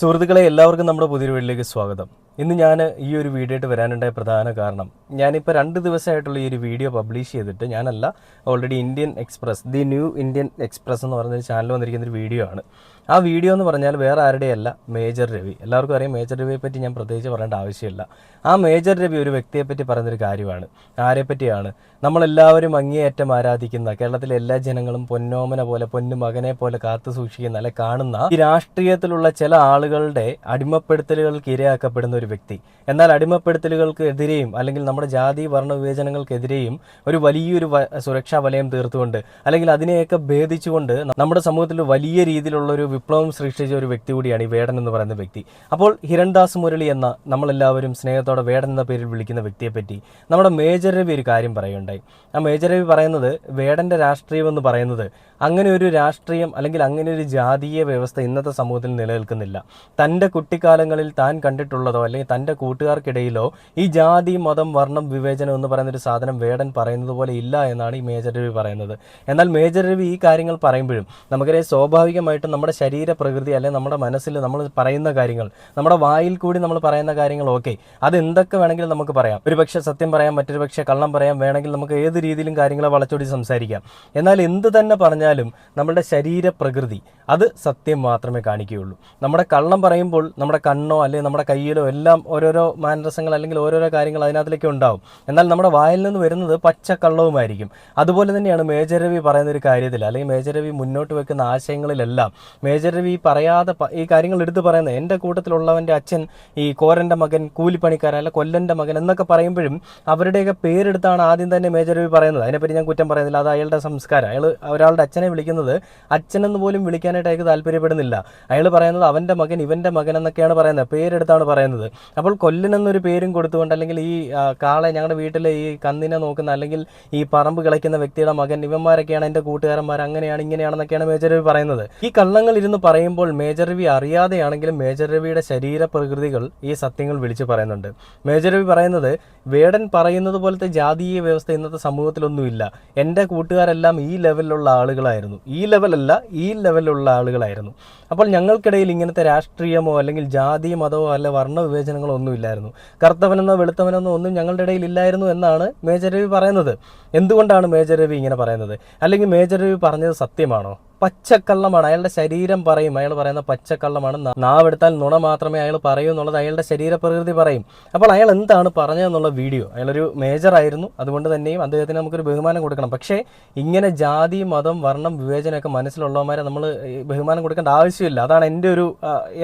സുഹൃത്തുക്കളെ എല്ലാവർക്കും നമ്മുടെ പുതിയൊരു വീട്ടിലേക്ക് സ്വാഗതം. ഇന്ന് ഞാൻ ഈ ഒരു വീഡിയോ ആയിട്ട് വരാനുണ്ടായ പ്രധാന കാരണം ഞാനിപ്പോൾ രണ്ട് ദിവസമായിട്ടുള്ള ഈ ഒരു വീഡിയോ പബ്ലിഷ് ചെയ്തിട്ട് ഞാനല്ല already Indian Express the New Indian Express എന്ന് പറയുന്ന ചാനൽ വന്നിരിക്കുന്ന ഒരു വീഡിയോ ആണ്. ആ വീഡിയോ എന്ന് പറഞ്ഞാൽ വേറെ ആരുടെയല്ല മേജർ രവി എല്ലാവർക്കും അറിയാം മേജർ രവിയെ പറ്റി ഞാൻ പ്രത്യേകിച്ച് പറയേണ്ട ആവശ്യമില്ല. ആ മേജർ രവി ഒരു വ്യക്തിയെ പറ്റി പറയുന്നൊരു കാര്യമാണ്. ആരെ പറ്റിയാണ്? നമ്മളെല്ലാവരും അങ്ങേയറ്റം ആരാധിക്കുന്ന കേരളത്തിലെ എല്ലാ ജനങ്ങളും പൊന്നോമന പോലെ പൊന്നു മകനെ പോലെ കാത്തു സൂക്ഷിക്കുന്ന അല്ലെ കാണുന്ന ഈ രാഷ്ട്രീയത്തിലുള്ള ചില ആളുകളുടെ അടിമപ്പെടുത്തലുകൾക്ക് ഇരയാക്കപ്പെടുന്ന ഒരു വ്യക്തി. എന്നാൽ അടിമപ്പെടുത്തലുകൾക്ക് എതിരെയും അല്ലെങ്കിൽ നമ്മുടെ ജാതി വർണ വിവേചനങ്ങൾക്കെതിരെയും ഒരു വലിയൊരു സുരക്ഷാ വലയം തീർത്തുകൊണ്ട് അല്ലെങ്കിൽ അതിനെയൊക്കെ ഭേദിച്ചുകൊണ്ട് നമ്മുടെ സമൂഹത്തിൽ വലിയ രീതിയിലുള്ള ഒരു വിപ്ലവം സൃഷ്ടിച്ച ഒരു വ്യക്തി കൂടിയാണ് ഈ വേടൻ എന്ന് പറയുന്ന വ്യക്തി. അപ്പോൾ ഹിരൺദാസ് മുരളി എന്ന നമ്മളെല്ലാവരും സ്നേഹത്തോടെ വേടൻ എന്ന പേരിൽ വിളിക്കുന്ന വ്യക്തിയെപ്പറ്റി നമ്മുടെ മേജർ രവി ഒരു കാര്യം പറയുണ്ടായി ആ മേജർ രവി പറയുന്നത് വേടന്റെ രാഷ്ട്രീയം എന്ന് പറയുന്നത് അങ്ങനെ ഒരു രാഷ്ട്രീയം അല്ലെങ്കിൽ അങ്ങനെ ഒരു ജാതീയ വ്യവസ്ഥ ഇന്നത്തെ സമൂഹത്തിൽ നിലനിൽക്കുന്നില്ല. തന്റെ കുട്ടിക്കാലങ്ങളിൽ താൻ കണ്ടിട്ടുള്ളതോ അല്ലെങ്കിൽ തന്റെ കൂട്ടുകാർക്കിടയിലോ ഈ ജാതി മതം വർണം വിവേചനം എന്ന് പറയുന്ന ഒരു സാധനം വേടൻ പറയുന്നത് പോലെ ഇല്ല എന്നാണ് ഈ മേജർ രവി പറയുന്നത്. എന്നാൽ മേജർ രവി ഈ കാര്യങ്ങൾ പറയുമ്പോഴും നമുക്കറിയാം സ്വാഭാവികമായിട്ടും നമ്മുടെ ശരീര പ്രകൃതി അല്ലെങ്കിൽ നമ്മുടെ മനസ്സിൽ നമ്മൾ പറയുന്ന കാര്യങ്ങൾ നമ്മുടെ വായിൽ കൂടി നമ്മൾ പറയുന്ന കാര്യങ്ങൾ ഓക്കെ അത് എന്തൊക്കെ വേണമെങ്കിലും നമുക്ക് പറയാം. ഒരു പക്ഷേ സത്യം പറയാം മറ്റൊരു പക്ഷേ കള്ളം പറയാം വേണമെങ്കിൽ നമുക്ക് ഏത് രീതിയിലും കാര്യങ്ങളെ വളച്ചൊടി സംസാരിക്കാം. എന്നാൽ എന്ത് തന്നെ പറഞ്ഞാലും നമ്മുടെ ശരീര പ്രകൃതി അത് സത്യം മാത്രമേ കാണിക്കുകയുള്ളൂ. നമ്മുടെ കള്ളം പറയുമ്പോൾ നമ്മുടെ കണ്ണോ അല്ലെങ്കിൽ നമ്മുടെ കയ്യിലോ എല്ലാം ഓരോരോ മാനരസങ്ങൾ അല്ലെങ്കിൽ ഓരോരോ കാര്യങ്ങൾ അതിനകത്തിലേക്ക് ഉണ്ടാവും. എന്നാൽ നമ്മുടെ വായിൽ നിന്ന് വരുന്നത് പച്ചക്കള്ളവുമായിരിക്കും അതുപോലെ തന്നെയാണ് മേജർ രവി പറയുന്ന ഒരു കാര്യത്തിൽ അല്ലെങ്കിൽ മേജർ രവി മുന്നോട്ട് വെക്കുന്ന ആശയങ്ങളിലെല്ലാം മേജർ രവി പറയാതെ ഈ കാര്യങ്ങൾ എടുത്തു പറയുന്നത് എന്റെ കൂട്ടത്തിലുള്ളവന്റെ അച്ഛൻ ഈ കോരന്റെ മകൻ കൂലിപ്പണിക്കാരൻ അല്ല കൊല്ലന്റെ മകൻ എന്നൊക്കെ പറയുമ്പോഴും അവരുടെയൊക്കെ പേരെടുത്താണ് ആദ്യം തന്നെ മേജർ രവി പറയുന്നത്. അതിനെപ്പറ്റി ഞാൻ കുറ്റം പറയുന്നില്ല. അത് അയാളുടെ സംസ്കാരം. അയാൾ ഒരാളുടെ അച്ഛനെ വിളിക്കുന്നത് അച്ഛനെന്ന് പോലും വിളിക്കാനായിട്ട് അയാൾക്ക് താല്പര്യപ്പെടുന്നില്ല. അയാൾ പറയുന്നത് അവന്റെ മകൻ ഇവന്റെ മകൻ എന്നൊക്കെയാണ് പറയുന്നത്. പേരെടുത്താണ് പറയുന്നത്. അപ്പോൾ കൊല്ലനെന്നൊരു പേരും കൊടുത്തുകൊണ്ട് അല്ലെങ്കിൽ ഈ കാളെ ഞങ്ങളുടെ വീട്ടിലെ ഈ കന്നിനെ നോക്കുന്ന അല്ലെങ്കിൽ ഈ പറമ്പ് കിളയ്ക്കുന്ന വ്യക്തിയുടെ മകൻ ഇവന്മാരൊക്കെയാണ് എന്റെ കൂട്ടുകാരന്മാർ. അങ്ങനെയാണ് ഇങ്ങനെയാണെന്നൊക്കെയാണ് മേജർ രവി പറയുന്നത്. ഈ കള്ളങ്ങൾ ഇരുന്ന് പറയുമ്പോൾ മേജർ രവി അറിയാതെയാണെങ്കിലും മേജർ രവിയുടെ ശരീര പ്രകൃതികൾ ഈ സത്യങ്ങൾ വിളിച്ചു പറയുന്നുണ്ട്. മേജർ രവി പറയുന്നത് വേടൻ പറയുന്നത് പോലത്തെ ജാതീയ വ്യവസ്ഥ ഇന്നത്തെ സമൂഹത്തിലൊന്നുമില്ല. എന്റെ കൂട്ടുകാരെല്ലാം ഈ ലെവലിലുള്ള ആളുകളായിരുന്നു. ഈ ലെവലല്ല ഈ ലെവലിലുള്ള ആളുകളായിരുന്നു. അപ്പോൾ ഞങ്ങൾക്കിടയിൽ ഇങ്ങനത്തെ രാഷ്ട്രീയമോ അല്ലെങ്കിൽ ജാതി മതമോ അല്ല വർണ വിവേചനങ്ങളോ ഒന്നും ഇല്ലായിരുന്നു. കറുത്തവനെന്നോ വെളുത്തവനെന്നോ ഒന്നും ഞങ്ങളുടെ ഇടയിൽ ഇല്ലായിരുന്നു എന്നാണ് മേജർ രവി പറയുന്നത്. എന്തുകൊണ്ടാണ് മേജർ രവി ഇങ്ങനെ പറയുന്നത്? അല്ലെങ്കിൽ മേജർ രവി പറഞ്ഞത് സത്യമാണോ? പച്ചക്കള്ളമാണ്. അയാളുടെ ശരീരം പറയും. അയാൾ പറയുന്ന പച്ചക്കള്ളമാണ്. നാവെടുത്താൽ നുണ മാത്രമേ അയാൾ പറയൂ എന്നുള്ളത് അയാളുടെ ശരീരപ്രകൃതി പറയും. അപ്പോൾ അയാൾ എന്താണ് പറഞ്ഞതെന്നുള്ള വീഡിയോ. അയാളൊരു മേജർ ആയിരുന്നു. അതുകൊണ്ട് തന്നെയും അദ്ദേഹത്തിന് നമുക്കൊരു ബഹുമാനം കൊടുക്കണം. പക്ഷേ ഇങ്ങനെ ജാതി മതം വർണം വിവേചനമൊക്കെ മനസ്സിലുള്ളവന്മാരെ നമ്മൾ ബഹുമാനം കൊടുക്കേണ്ട ആവശ്യമില്ല. അതാണ് എന്റെ ഒരു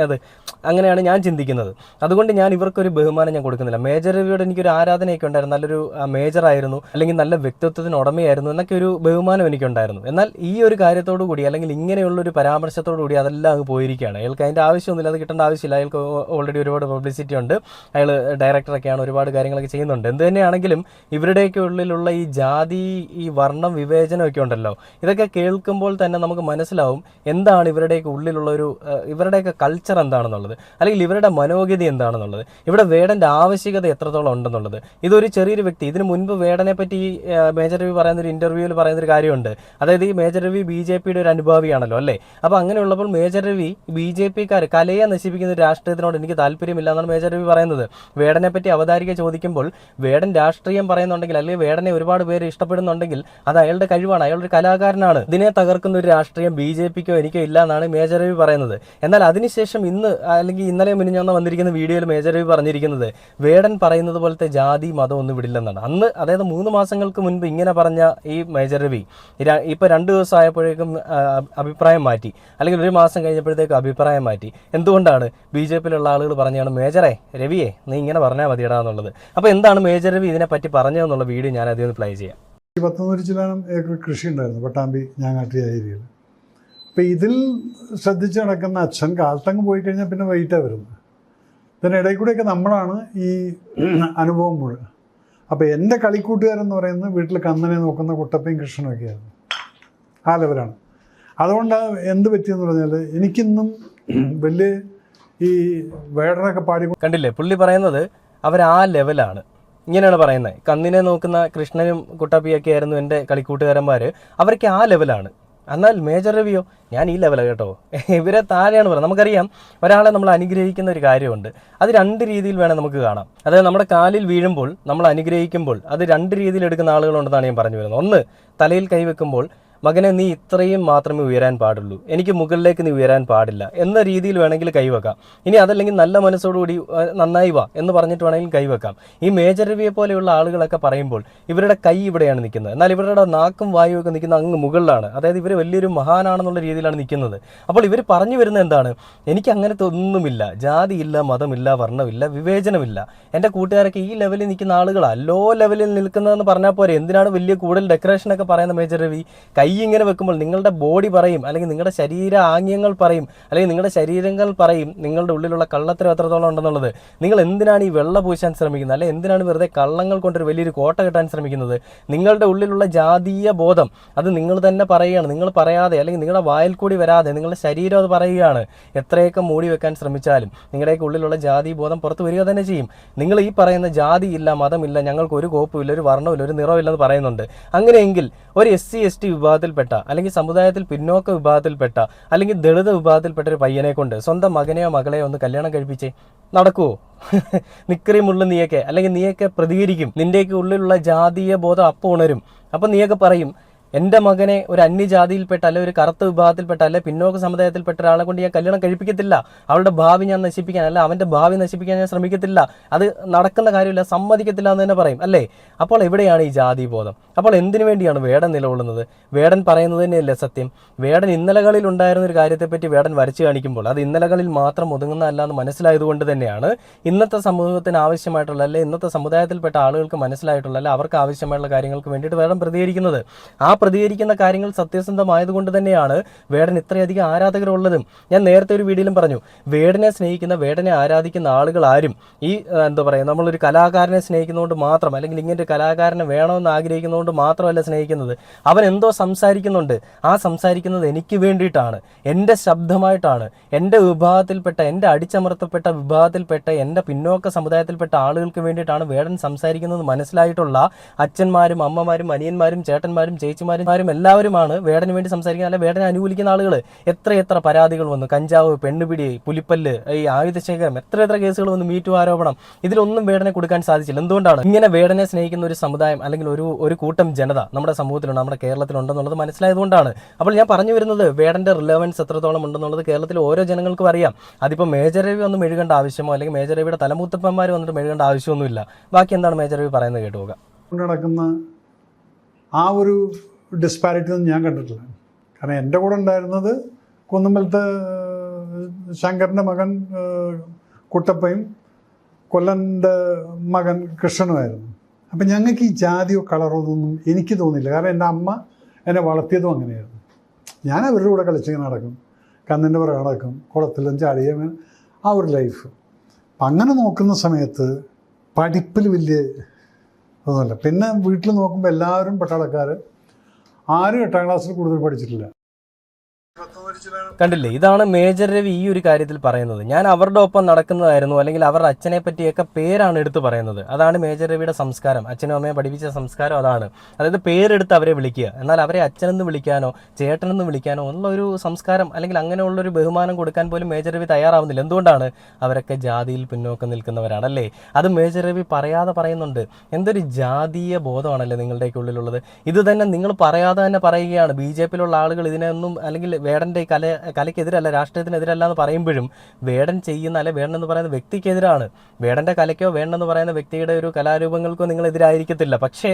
അത്. അങ്ങനെയാണ് ഞാൻ ചിന്തിക്കുന്നത്. അതുകൊണ്ട് ഞാൻ ഇവർക്കൊരു ബഹുമാനം ഞാൻ കൊടുക്കുന്നില്ല. മേജർ രവിയോട് എനിക്കൊരു ആരാധനയൊക്കെ ഉണ്ടായിരുന്നു. നല്ലൊരു മേജർ ആയിരുന്നു. അല്ലെങ്കിൽ നല്ല വ്യക്തിത്വത്തിന് ഉടമയായിരുന്നു എന്നൊക്കെ ഒരു ബഹുമാനം എനിക്കുണ്ടായിരുന്നു. എന്നാൽ ഈ ഒരു കാര്യത്തോടു കൂടി അല്ലെങ്കിൽ ഇങ്ങനെയുള്ളൊരു പരാമർശത്തോടു കൂടി അതെല്ലാം അങ്ങ് പോയിരിക്കുകയാണ്. അയാൾക്ക് അതിന്റെ ആവശ്യമൊന്നുമില്ല അത് കിട്ടേണ്ട ആവശ്യമില്ല. അയാൾക്ക് ഓൾറെഡി ഒരുപാട് പബ്ലിസിറ്റി ഉണ്ട്. അയാൾ ഡയറക്ടറൊക്കെയാണ് ഒരുപാട് കാര്യങ്ങളൊക്കെ ചെയ്യുന്നുണ്ട്. എന്ത് തന്നെയാണെങ്കിലും ഇവരുടെയൊക്കെ ഉള്ളിലുള്ള ഈ ജാതി ഈ വർണം വിവേചനമൊക്കെ ഉണ്ടല്ലോ ഇതൊക്കെ കേൾക്കുമ്പോൾ തന്നെ നമുക്ക് മനസ്സിലാവും എന്താണ് ഇവരുടെയൊക്കെ ഉള്ളിലുള്ള ഒരു ഇവരുടെയൊക്കെ കൾച്ചർ എന്താണെന്നുള്ളത് അല്ലെങ്കിൽ ഇവരുടെ മനോഗതി എന്താണെന്നുള്ളത്. ഇവിടെ വേടന്റെ ആവശ്യകത എത്രത്തോളം ഉണ്ടെന്നുള്ളത്. ഇതൊരു ചെറിയൊരു വ്യക്തി ഇതിനു മുൻപ് വേടനെ പറ്റി മേജർ രവി പറയുന്നൊരു ഇന്റർവ്യൂവിൽ പറയുന്ന ഒരു കാര്യമുണ്ട്. അതായത് ഈ മേജർ രവി ബി ജെ പിയുടെ ഒരു അനുഭാവിയാണല്ലോ അല്ലേ? അപ്പോൾ അങ്ങനെയുള്ളപ്പോൾ മേജർ രവി ബി ജെ പിക്കാർ കലയെ നശിപ്പിക്കുന്ന രാഷ്ട്രീയത്തിനോട് എനിക്ക് താല്പര്യമില്ല എന്നാണ് മേജർ രവി പറയുന്നത്. വേടനെ പറ്റി അവതാരിക ചോദിക്കുമ്പോൾ വേടൻ രാഷ്ട്രീയം പറയുന്നുണ്ടെങ്കിൽ അല്ലെങ്കിൽ വേടനെ ഒരുപാട് പേര് ഇഷ്ടപ്പെടുന്നുണ്ടെങ്കിൽ അത് അയാളുടെ കഴിവാണ് അയാളൊരു കലാകാരനാണ്. ഇതിനെ തകർക്കുന്ന ഒരു രാഷ്ട്രീയം ബി ജെ പിക്കോ എനിക്കോ ഇല്ല എന്നാണ് മേജർ രവി പറയുന്നത്. എന്നാൽ അതിനുശേഷം ഇന്ന് അല്ലെങ്കിൽ ഇന്നലെ മുന്നിഞ്ഞാന്ന് വന്നിരിക്കുന്ന വീഡിയോയിൽ മേജർ രവി പറഞ്ഞിരിക്കുന്നത് വേടൻ പറയുന്നത് പോലത്തെ ജാതി മതം ഒന്നും വിടില്ലെന്നാണ്. അന്ന് അതായത് മൂന്ന് മാസങ്ങൾക്ക് മുൻപ് ഇങ്ങനെ പറഞ്ഞ ഈ മേജർ രവി ഇപ്പൊ രണ്ട് ദിവസം ആയപ്പോഴേക്കും ആ, അഭിപ്രായം മാറ്റി. അല്ലെങ്കിൽ ഒരു മാസം കഴിഞ്ഞപ്പോഴത്തേക്ക് അഭിപ്രായം മാറ്റി. എന്തുകൊണ്ടാണ് ബി ജെ പിയിലുള്ള ആളുകൾ പറഞ്ഞാണ് മേജറെ രവിയെ നീ ഇങ്ങനെ പറഞ്ഞാൽ മതിയടാ എന്നുള്ളത്. അപ്പോൾ എന്താണ് മേജർ രവി ഇതിനെപ്പറ്റി പറഞ്ഞതെന്നുള്ള വീഡിയോ ഞാൻ അതിൽ പ്ലേ ചെയ്യാം. പത്തൊന്നൂറ് ചിലാനം ഏക്കർ കൃഷി ഉണ്ടായിരുന്നു പട്ടാമ്പി ഞാങ്ങാട്ടി ഏരിയയിൽ. അപ്പോൾ ഇതിൽ ശ്രദ്ധിച്ച് നടക്കുന്ന അച്ഛൻ കാലത്തങ്ങ് പോയി കഴിഞ്ഞാൽ പിന്നെ വൈകിട്ടാണ് വരുന്നത്. പിന്നെ ഇടയിൽ കൂടെയൊക്കെ നമ്മളാണ് ഈ അനുഭവം മുഴുവൻ. അപ്പോൾ എന്റെ കളിക്കൂട്ടുകാരെന്ന് പറയുന്നത് വീട്ടിൽ കന്നനെ നോക്കുന്ന കുട്ടപ്പയും കൃഷ്ണനും ഒക്കെയായിരുന്നു ആ ലെവലാണ് അതുകൊണ്ട് എന്ത് പറ്റിയെന്ന് പറഞ്ഞാൽ എനിക്കിന്നും വലിയ ഈ വേടനൊക്കെ പാടി കണ്ടില്ലേ? പുള്ളി പറയുന്നത് അവർ ആ ലെവലാണ്. ഇങ്ങനെയാണ് പറയുന്നത്. കന്നിനെ നോക്കുന്ന കൃഷ്ണനും കുട്ടപ്പിയൊക്കെ ആയിരുന്നു എന്റെ കളിക്കൂട്ടുകാരന്മാർ അവർക്ക് ആ ലെവലാണ്. എന്നാൽ മേജർ രവിയോ? ഞാൻ ഈ ലെവലാണ് കേട്ടോ. ഇവരെ താഴെയാണ് പറയുന്നത്. നമുക്കറിയാം ഒരാളെ നമ്മൾ അനുഗ്രഹിക്കുന്ന ഒരു കാര്യമുണ്ട്. അത് രണ്ട് രീതിയിൽ വേണം നമുക്ക് കാണാം. അതായത് നമ്മുടെ കാലിൽ വീഴുമ്പോൾ നമ്മൾ അനുഗ്രഹിക്കുമ്പോൾ അത് രണ്ട് രീതിയിൽ എടുക്കുന്ന ആളുകളുണ്ടെന്നാണ് ഞാൻ പറഞ്ഞു വരുന്നത്. ഒന്ന് തലയിൽ കൈവെക്കുമ്പോൾ മകനെ നീ ഇത്രയും മാത്രമേ ഉയരാൻ പാടുള്ളൂ. എനിക്ക് മുകളിലേക്ക് നീ ഉയരാൻ പാടില്ല. എന്ന രീതിയിൽ വേണമെങ്കിൽ കൈവെക്കാം. ഇനി അതല്ലെങ്കിൽ നല്ല മനസ്സോടുകൂടി നന്നായി വാ എന്ന് പറഞ്ഞിട്ട് വേണമെങ്കിൽ കൈവെക്കാം. ഈ മേജർ രവിയെ പോലെയുള്ള ആളുകളൊക്കെ പറയുമ്പോൾ ഇവരുടെ കൈ ഇവിടെയാണ് നിൽക്കുന്നത്. എന്നാൽ ഇവരുടെ നാക്കും വായും ഒക്കെ നിൽക്കുന്ന അങ്ങ് മുകളിലാണ്. അതായത് ഇവർ വലിയൊരു മഹാനാണെന്നുള്ള രീതിയിലാണ് നിൽക്കുന്നത്. അപ്പോൾ ഇവർ പറഞ്ഞു വരുന്നത് എന്താണ്? എനിക്ക് അങ്ങനത്തെ ഒന്നുമില്ല. ജാതിയില്ല മതമില്ല വർണമില്ല വിവേചനമില്ല. എന്റെ കൂട്ടുകാരൊക്കെ ഈ ലെവലിൽ നിൽക്കുന്ന ആളുകളാണ് ലോ ലെവലിൽ നിൽക്കുന്നതെന്ന് പറഞ്ഞാൽ പോരെ. എന്തിനാണ് വലിയ കൂടുതൽ ഡെക്കറേഷനൊക്കെ പറയുന്ന മേജർ രവി? കൈ ഇങ്ങനെ വെക്കുമ്പോൾ നിങ്ങളുടെ ബോഡി പറയും അല്ലെങ്കിൽ നിങ്ങളുടെ ശരീര ആംഗ്യങ്ങൾ പറയും അല്ലെങ്കിൽ നിങ്ങളുടെ ശരീരങ്ങൾ പറയും നിങ്ങളുടെ ഉള്ളിലുള്ള കള്ളത്തരം എത്രത്തോളം ഉണ്ടെന്നുള്ളത്. നിങ്ങൾ എന്തിനാണ് ഈ വെള്ള പൂശാൻ ശ്രമിക്കുന്നത്? അല്ലെങ്കിൽ എന്തിനാണ് വെറുതെ കള്ളങ്ങൾ കൊണ്ടൊരു വലിയൊരു കോട്ട കെട്ടാൻ ശ്രമിക്കുന്നത്? നിങ്ങളുടെ ഉള്ളിലുള്ള ജാതീയ ബോധം അത് നിങ്ങൾ തന്നെ പറയുകയാണ്. നിങ്ങൾ പറയാതെ അല്ലെങ്കിൽ നിങ്ങളുടെ വായിൽ കൂടി വരാതെ നിങ്ങളുടെ ശരീരം അത് പറയുകയാണ്. എത്രയൊക്കെ മൂടി വെക്കാൻ ശ്രമിച്ചാലും നിങ്ങളുടെയൊക്കെ ഉള്ളിലുള്ള ജാതി ബോധം പുറത്ത് വരിക തന്നെ ചെയ്യും. നിങ്ങൾ ഈ പറയുന്ന ജാതി ഇല്ല മതമില്ല ഞങ്ങൾക്ക് ഒരു കോപ്പുമില്ല ഒരു വർണമില്ല ഒരു നിറമില്ലെന്ന് പറയുന്നുണ്ട്. അങ്ങനെയെങ്കിൽ ഒരു എസ് സി എസ് ടി വിഭാഗത്തിൽപ്പെട്ട അല്ലെങ്കിൽ സമുദായത്തിൽ പിന്നോക്ക വിഭാഗത്തിൽപ്പെട്ട അല്ലെങ്കിൽ ദളിത് വിഭാഗത്തിൽപ്പെട്ട ഒരു പയ്യനെ കൊണ്ട് സ്വന്തം മകനെയോ മകളെയോ ഒന്ന് കല്യാണം കഴിപ്പിച്ചേ നടക്കുവോ? നിക്കറി മുള്ളു നീയൊക്കെ അല്ലെങ്കിൽ നീയൊക്കെ പ്രതികരിക്കും. നിന്റെയൊക്കെ ഉള്ളിലുള്ള ജാതീയ ബോധം അപ്പോൾ ഉണരും. അപ്പം നീയൊക്കെ പറയും എന്റെ മകനെ ഒരു അന്യജാതിയിൽപ്പെട്ട അല്ലെ ഒരു കറുത്ത വിഭാഗത്തിൽപ്പെട്ട അല്ലെ പിന്നോക്ക സമുദായത്തിൽപ്പെട്ട ഒരാളെ കൊണ്ട് ഞാൻ കല്യാണം കഴിപ്പിക്കത്തില്ല. അവളുടെ ഭാവി ഞാൻ നശിപ്പിക്കാൻ അല്ല അവന്റെ ഭാവി നശിപ്പിക്കാൻ ഞാൻ ശ്രമിക്കത്തില്ല. അത് നടക്കുന്ന കാര്യമില്ല സമ്മതിക്കത്തില്ല എന്ന് തന്നെ പറയും അല്ലേ? അപ്പോൾ എവിടെയാണ് ഈ ജാതി ബോധം അപ്പോൾ എന്തിനു വേണ്ടിയാണ് വേടൻ നിലകൊള്ളുന്നത്? വേടൻ പറയുന്നത് തന്നെയല്ലേ സത്യം? വേടൻ ഇന്നലകളിൽ ഉണ്ടായിരുന്ന ഒരു കാര്യത്തെപ്പറ്റി വേടൻ വരച്ചു കാണിക്കുമ്പോൾ അത് ഇന്നലകളിൽ മാത്രം ഒതുങ്ങുന്നതല്ല എന്ന് മനസ്സിലായതുകൊണ്ട് തന്നെയാണ് ഇന്നത്തെ സമൂഹത്തിന് ആവശ്യമായിട്ടുള്ള അല്ലെ ഇന്നത്തെ സമുദായത്തിൽപ്പെട്ട ആളുകൾക്ക് മനസ്സിലായിട്ടുള്ള അല്ലെ അവർക്ക് ആവശ്യമായിട്ടുള്ള കാര്യങ്ങൾക്ക് വേണ്ടിയിട്ട് വേടൻ പ്രതികരിക്കുന്നത്. ആ പ്രതികരിക്കുന്ന കാര്യങ്ങൾ സത്യസന്ധമായതുകൊണ്ട് തന്നെയാണ് വേടൻ ഇത്രയധികം ആരാധകരുള്ളതും. ഞാൻ നേരത്തെ ഒരു വീഡിയോയിലും പറഞ്ഞു വേടനെ സ്നേഹിക്കുന്ന വേടനെ ആരാധിക്കുന്ന ആളുകൾ ആരും ഈ എന്താ പറയുക നമ്മളൊരു കലാകാരനെ സ്നേഹിക്കുന്നതുകൊണ്ട് മാത്രം അല്ലെങ്കിൽ ഇങ്ങനെ ഒരു കലാകാരനെ വേണമെന്ന് ആഗ്രഹിക്കുന്നതുകൊണ്ട് മാത്രമല്ല സ്നേഹിക്കുന്നത്. അവൻ എന്തോ സംസാരിക്കുന്നുണ്ട്. ആ സംസാരിക്കുന്നത് എനിക്ക് വേണ്ടിയിട്ടാണ്. എന്റെ ശബ്ദമായിട്ടാണ്. എന്റെ വിഭാഗത്തിൽപ്പെട്ട എന്റെ അടിച്ചമർത്തപ്പെട്ട വിഭാഗത്തിൽപ്പെട്ട എന്റെ പിന്നോക്ക സമുദായത്തിൽപ്പെട്ട ആളുകൾക്ക് വേണ്ടിയിട്ടാണ് വേടൻ സംസാരിക്കുന്നത് മനസ്സിലായിട്ടുള്ള അച്ഛന്മാരും അമ്മമാരും അനിയന്മാരും ചേട്ടന്മാരും ചേച്ചിമാരും എല്ലാവരുമാണ് വേടന് വേണ്ടി സംസാരിക്കുന്ന അല്ലെ വേടനെ അനുകൂലിക്കുന്ന ആളുകൾ എത്ര എത്ര പരാതികൾ വന്നു. കഞ്ചാവ് പെണ്ണുപിടി പുലിപ്പല്ല് ഈ ആയുധശേഖരം എത്ര എത്ര കേസുകൾ വന്നു മീറ്റു ആരോപണം. ഇതിലൊന്നും വേടനെ കൊടുക്കാൻ സാധിച്ചില്ല. എന്തുകൊണ്ടാണ്? ഇങ്ങനെ വേടനെ സ്നേഹിക്കുന്ന ഒരു സമുദായം അല്ലെങ്കിൽ ഒരു ഒരു കൂട്ടം ജനത നമ്മുടെ സമൂഹത്തിലുണ്ട് നമ്മുടെ കേരളത്തിലുണ്ടെന്നുള്ളത് മനസ്സിലായതുകൊണ്ടാണ്. അപ്പോൾ ഞാൻ പറഞ്ഞു വരുന്നത് വേടന്റെ റിലവൻസ് എത്രത്തോളം ഉണ്ടെന്നുള്ളത് കേരളത്തിൽ ഓരോ ജനങ്ങൾക്കും അറിയാം. അതിപ്പോൾ മേജർ രവി ഒന്നും എഴുകേണ്ട ആവശ്യമോ അല്ലെങ്കിൽ മേജർ രവിയുടെ തലമൂത്തപ്പന്മാർ വന്നിട്ട് എഴുകേണ്ട ആവശ്യമൊന്നുമില്ല. ബാക്കി എന്താണ് മേജർ രവി പറയുന്നത് കേട്ടു പോകാം ആ ഒരു ഡിസ്പാരിറ്റി ഒന്നും ഞാൻ കണ്ടിട്ടില്ല. കാരണം എന്റെ കൂടെ ഉണ്ടായിരുന്നത് കുന്നമ്പലത്ത് ശങ്കറിന്റെ മകൻ കുട്ടപ്പയും കൊല്ലന്റെ മകൻ കൃഷ്ണനുമായിരുന്നു അപ്പം ഞങ്ങൾക്ക് ഈ ജാതിയോ കളറോ ഒന്നും എനിക്ക് തോന്നിയില്ല. കാരണം എന്റെ അമ്മ എന്നെ വളർത്തിയതും അങ്ങനെയായിരുന്നു. ഞാൻ അവരുടെ കൂടെ കളിച്ചിങ്ങനെ നടക്കും. കന്നിന്റെ പുറകെ നടക്കും. കുളത്തിലും ചാടിയ ആ ഒരു ലൈഫ് അപ്പം അങ്ങനെ നോക്കുന്ന സമയത്ത് പഠിപ്പിൽ വലിയ ഒന്നുമില്ല പിന്നെ വീട്ടിൽ നോക്കുമ്പോൾ എല്ലാവരും പട്ടാളക്കാർ ആരും എട്ടാം ക്ലാസ്സിൽ കൂടുതൽ പഠിച്ചിട്ടില്ല. കണ്ടില്ലേ? ഇതാണ് മേജർ രവി ഈ ഒരു കാര്യത്തിൽ പറയുന്നത്. ഞാൻ അവരുടെ ഒപ്പം നടക്കുന്നതായിരുന്നു അല്ലെങ്കിൽ അവരുടെ അച്ഛനെ പറ്റിയൊക്കെ പേരാണ് എടുത്ത് പറയുന്നത്. അതാണ് മേജർ രവിയുടെ സംസ്കാരം. അച്ഛനും അമ്മയെ പഠിപ്പിച്ച സംസ്കാരം അതാണ്. അതായത് പേരെടുത്ത് അവരെ വിളിക്കുക. എന്നാൽ അവരെ അച്ഛനെന്ന് വിളിക്കാനോ ചേട്ടനെന്ന് വിളിക്കാനോ ഉള്ള ഒരു സംസ്കാരം അല്ലെങ്കിൽ അങ്ങനെയുള്ളൊരു ബഹുമാനം കൊടുക്കാൻ പോലും മേജർ രവി തയ്യാറാവുന്നില്ല. എന്തുകൊണ്ടാണ്? അവരൊക്കെ ജാതിയിൽ പിന്നോക്കം നിൽക്കുന്നവരാണല്ലേ? അത് മേജർ രവി പറയാതെ പറയുന്നുണ്ട്. എന്തൊരു ജാതീയ ബോധമാണല്ലേ നിങ്ങളുടെയൊക്കെ ഉള്ളിലുള്ളത്? ഇത് തന്നെ നിങ്ങൾ പറയാതെ തന്നെ പറയുകയാണ്. ബി ജെ പിയിലുള്ള ആളുകൾ ഇതിനൊന്നും അല്ലെങ്കിൽ വേടന്റെ കല കലയ്ക്കെതിരല്ല രാഷ്ട്രീയത്തിനെതിരല്ല എന്ന് പറയുമ്പോഴും വേടൻ ചെയ്യുന്ന അല്ലെ വേടൻ എന്ന് പറയുന്ന വ്യക്തിക്കെതിരാണ്. വേടന്റെ കലയ്ക്കോ വേടൻ എന്ന് പറയുന്ന വ്യക്തിയുടെ ഒരു കലാരൂപങ്ങൾക്കോ നിങ്ങൾ എതിരായിരിക്കത്തില്ല പക്ഷേ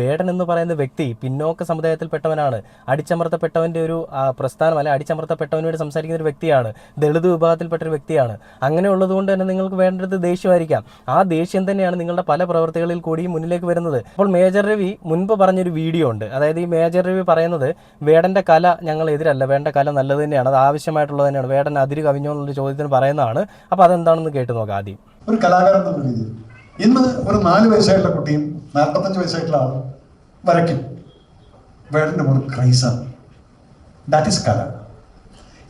വേടൻ എന്ന് പറയുന്ന വ്യക്തി പിന്നോക്ക സമുദായത്തിൽപ്പെട്ടവനാണ്. അടിച്ചമർത്തപ്പെട്ടവന്റെ ഒരു പ്രസ്ഥാനം അല്ലെ അടിച്ചമർത്തപ്പെട്ടവന് വേണ്ടി സംസാരിക്കുന്ന ഒരു വ്യക്തിയാണ്. ദളിത് വിഭാഗത്തിൽപ്പെട്ട ഒരു വ്യക്തിയാണ്. അങ്ങനെയുള്ളത് കൊണ്ട് തന്നെ നിങ്ങൾക്ക് വേണ്ടത് ദേഷ്യമായിരിക്കാം. ആ ദേഷ്യം തന്നെയാണ് നിങ്ങളുടെ പല പ്രവർത്തികളിൽ കൂടി മുന്നിലേക്ക് വരുന്നത്. അപ്പോൾ മേജർ രവി മുൻപ് പറഞ്ഞൊരു വീഡിയോ ഉണ്ട്. അതായത് ഈ മേജർ രവി പറയുന്നത് വേടന്റെ കല ഞങ്ങൾ എതിരല്ല വേണ്ട കല നല്ലത് തന്നെയാണ് അത് ആവശ്യമായിട്ടുള്ളത് തന്നെയാണ്. വേടൻ അതിര് കവിഞ്ഞോ എന്നുള്ള ചോദ്യത്തിന് പറയുന്നതാണ്. അപ്പോൾ അതെന്താണെന്ന് കേട്ട് നോക്കാം ആദ്യം. ഒരു കലാകാരൻ ഇന്ന് ഒരു നാല് വയസ്സായിട്ടുള്ള കുട്ടിയും നാൽപ്പത്തഞ്ച് വയസ്സായിട്ടുള്ള ആളും വരയ്ക്കും. വേടന്റെ മുകളിൽ ക്രൈസാണ് ദാറ്റ് ഈസ് കല.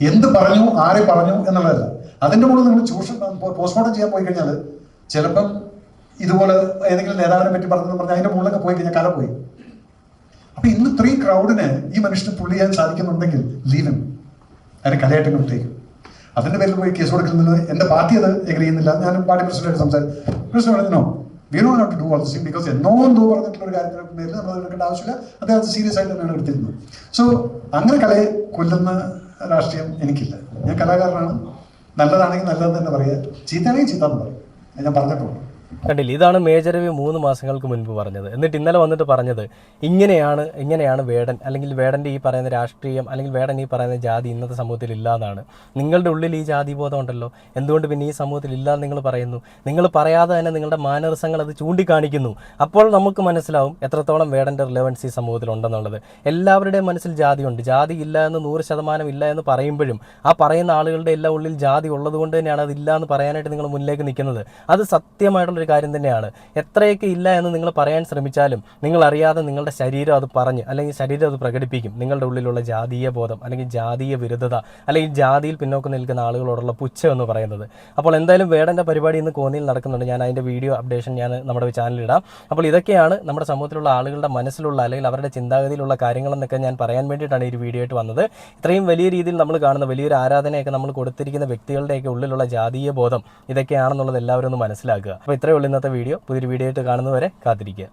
എന്ത് പറഞ്ഞു ആരെ പറഞ്ഞു എന്നുള്ളതല്ല. അതിന്റെ കൂടെ നിങ്ങൾ ചൂഷണം പോസ്റ്റ്മോർട്ടം ചെയ്യാൻ പോയി കഴിഞ്ഞാൽ ചിലപ്പം ഇതുപോലെ ഏതെങ്കിലും നേതാവിനെ പറ്റി പറഞ്ഞെന്ന് പറഞ്ഞാൽ അതിന്റെ മുകളിലൊക്കെ പോയി കഴിഞ്ഞാൽ കല പോയി. അപ്പൊ ഇന്ന് ഇത്രയും ക്രൗഡിന് ഈ മനുഷ്യന് പുള്ളി ചെയ്യാൻ സാധിക്കുന്നുണ്ടെങ്കിൽ ലീവൻ അതിന് കലയായിട്ട് കൊടുത്തേക്കും അതിന്റെ പേരിൽ പോയി കേസ് കൊടുക്കുന്നത് എന്റെ പാർട്ടി അത് എഗ്രി ചെയ്യുന്നില്ല. ഞാൻ പാർട്ടി പ്രസിഡന്റ് സംസാരിച്ചു പ്രസിഡന്റ് പറഞ്ഞോ we do not do all this because എന്നോ എന്തോ പറഞ്ഞിട്ടുള്ള ഒരു കാര്യത്തിന് പേരിൽ നമ്മൾ എടുക്കേണ്ട ആവശ്യമില്ല. അദ്ദേഹം സീരിയസ് ആയിട്ട് തന്നെയാണ് എടുത്തിരുന്നത്. സോ അങ്ങനെ കലയെ കൊല്ലുന്ന രാഷ്ട്രീയം എനിക്കില്ല. ഞാൻ കലാകാരനാണ്. നല്ലതാണെങ്കിൽ നല്ലതെന്ന് തന്നെ പറയുക. ചീത്തയാണെങ്കിൽ ചീത്ത എന്ന് പറയും. ഞാൻ പറഞ്ഞിട്ടുണ്ട്. കണ്ടില്ല? ഇതാണ് മേജർ രവി മൂന്ന് മാസങ്ങൾക്ക് മുൻപ് പറഞ്ഞത്. എന്നിട്ട് ഇന്നലെ വന്നിട്ട് പറഞ്ഞത് ഇങ്ങനെയാണ് ഇങ്ങനെയാണ് വേടൻ അല്ലെങ്കിൽ വേടന്റെ ഈ പറയുന്ന രാഷ്ട്രീയം അല്ലെങ്കിൽ വേടൻ ഈ പറയുന്ന ജാതി ഇന്നത്തെ സമൂഹത്തിൽ ഇല്ലാതാണ് നിങ്ങളുടെ ഉള്ളിൽ ഈ ജാതി ബോധം ഉണ്ടല്ലോ. എന്തുകൊണ്ട് പിന്നെ ഈ സമൂഹത്തിൽ ഇല്ല എന്ന് നിങ്ങൾ പറയുന്നു? നിങ്ങൾ പറയാതെ തന്നെ നിങ്ങളുടെ മാനറിസങ്ങൾ അത് ചൂണ്ടിക്കാണിക്കുന്നു. അപ്പോൾ നമുക്ക് മനസ്സിലാവും എത്രത്തോളം വേടന്റെ റിലവൻസ് ഈ സമൂഹത്തിൽ ഉണ്ടെന്നുള്ളത്. എല്ലാവരുടെയും മനസ്സിൽ ജാതിയുണ്ട്. ജാതി ഇല്ല എന്ന് നൂറ് ശതമാനം ഇല്ല എന്ന് പറയുമ്പോഴും ആ പറയുന്ന ആളുകളുടെ എല്ലാ ഉള്ളിൽ ജാതി ഉള്ളത് കൊണ്ട് തന്നെയാണ് അത് ഇല്ല എന്ന് പറയാനായിട്ട് നിങ്ങൾ മുന്നിലേക്ക് നിൽക്കുന്നത്. അത് സത്യമായിട്ടുള്ളൊരു കാര്യം തന്നെയാണ്. എത്രയൊക്കെ ഇല്ല എന്ന് നിങ്ങൾ പറയാൻ ശ്രമിച്ചാലും നിങ്ങൾ അറിയാതെ നിങ്ങളുടെ ശരീരം അത് പറഞ്ഞ് അല്ലെങ്കിൽ ശരീരം അത് പ്രകടിപ്പിക്കും. നിങ്ങളുടെ ഉള്ളിലുള്ള ജാതീയ ബോധം അല്ലെങ്കിൽ ജാതീയ വിരുദ്ധത അല്ലെങ്കിൽ ജാതിയിൽ പിന്നോക്കം നിൽക്കുന്ന ആളുകളോടുള്ള പുച്ഛം എന്ന് പറയുന്നത്. അപ്പോൾ എന്തായാലും വേടന്റെ പരിപാടി ഇന്ന് കോന്നിയിൽ നടക്കുന്നുണ്ട്. ഞാൻ അതിന്റെ വീഡിയോ അപ്ഡേഷൻ ഞാൻ നമ്മുടെ ചാനലിടാം അപ്പോൾ ഇതൊക്കെയാണ് നമ്മുടെ സമൂഹത്തിലുള്ള ആളുകളുടെ മനസ്സിലുള്ള അല്ലെങ്കിൽ അവരുടെ ചിന്താഗതിയിലുള്ള കാര്യങ്ങളെന്നൊക്കെ ഞാൻ പറയാൻ വേണ്ടിയിട്ടാണ് ഈ ഒരു വീഡിയോ ആയിട്ട് വന്നത്. ഇത്രയും വലിയ രീതിയിൽ നമ്മൾ കാണുന്ന വലിയൊരു ആരാധനയൊക്കെ നമ്മൾ കൊടുത്തിരിക്കുന്ന വ്യക്തികളുടെയൊക്കെ ഉള്ളിലുള്ള ജാതീയ ബോധം ഇതൊക്കെയാണെന്നുള്ളത് എല്ലാവരും ഒന്ന് മനസ്സിലാക്കുക. അപ്പോൾ ഇത്രയേ ഉള്ളൂ ഇന്നത്തെ വീഡിയോ. പുതിയൊരു വീഡിയോ ആയിട്ട് കാണുന്നവരെ കാത്തിരിക്കുക.